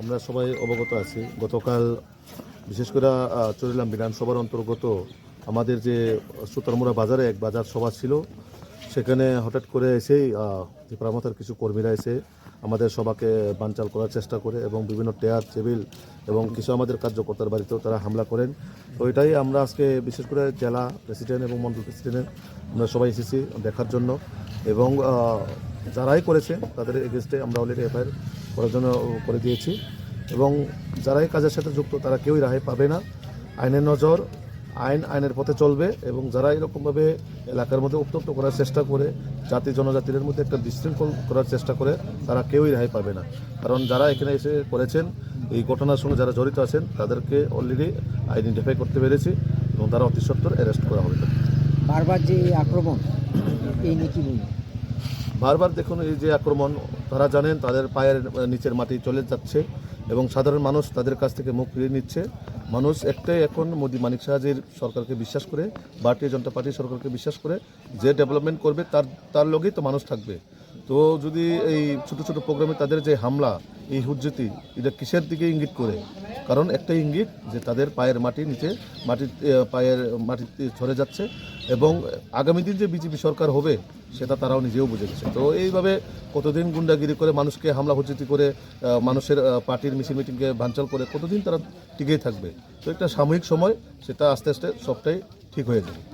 আমরা সবাই অবগত আছি। গতকাল বিশেষ করে আহ, চরিলাম বিধানসভার অন্তর্গত আমাদের যে সুতারমুড়া বাজারে এক বাজার সভা ছিল সেখানে হঠাৎ করে এসেই আহ, যে প্রামতার কিছু কর্মীরা এসে আমাদের সভাকে বানচাল করার চেষ্টা করে এবং বিভিন্ন টেয়ার টেবিল এবং কিছু আমাদের কার্যকর্তার বাড়িতেও তারা হামলা করেন। তো এটাই আমরা আজকে বিশেষ করে জেলা প্রেসিডেন্ট এবং মন্ডল প্রেসিডেন্ট আমরা সবাই এসেছি দেখার জন্য এবং যারাই করেছে তাদের এগেনস্টে আমরা অলরেডি এফআইআর করার জন্য করে দিয়েছি। এবং যারাই কাজের সাথে যুক্ত, তারা কেউই রেহাই পাবে না। আইনের নজর আইন আইনের পথে চলবে এবং যারা এরকমভাবে এলাকার মধ্যে উত্তপ্ত করার চেষ্টা করে, জাতি জনজাতিদের মধ্যে একটা বিশৃঙ্খল করার চেষ্টা করে, তারা কেউই রেহাই পাবে না। কারণ যারা এখানে এসে করেছেন, এই ঘটনার সঙ্গে যারা জড়িত আছেন, তাদেরকে অলরেডি আইডেন্টিফাই করতে পেরেছি এবং তারা অতি সত্বর অ্যারেস্ট করা হবে। বারবার যে এই আক্রমণ, এই বলবেন বারবার দেখুন এই যে আক্রমণ, তারা জানেন তাদের পায়ের নিচের মাটি চলে যাচ্ছে এবং সাধারণ মানুষ তাদের কাছ থেকে মুখ ফিরিয়ে নিচ্ছে। মানুষ একটাই এখন মোদী, মানিক সাহাজির সরকারকে বিশ্বাস করে, ভারতীয় জনতা পার্টি সরকারকে বিশ্বাস করে, যে ডেভেলপমেন্ট করবে তার তার লগেই তো মানুষ থাকবে। তো যদি এই ছোট ছোট প্রোগ্রামে তাদের যে হামলা, এই হুজ্জতি, এটা কিসের দিকে ইঙ্গিত করে? কারণ একটা ইঙ্গিত যে তাদের পায়ের মাটি নিচে মাটি পায়ের মাটি ঝরে যাচ্ছে। এবং আগামী দিন যে বিজেপি সরকার হবে, সেটা তারাও নিজেও বুঝে গেছে। তো এইভাবে কতদিন গুন্ডাগিরি করে মানুষকে হামলা হুচিতি করে মানুষের পার্টির মিছিল মিটিংকে ভাঞ্চল করে কতদিন তারা টিকেই থাকবে? তো একটা সাময়িক সময়, সেটা আস্তে আস্তে সবটাই ঠিক হয়ে যাবে।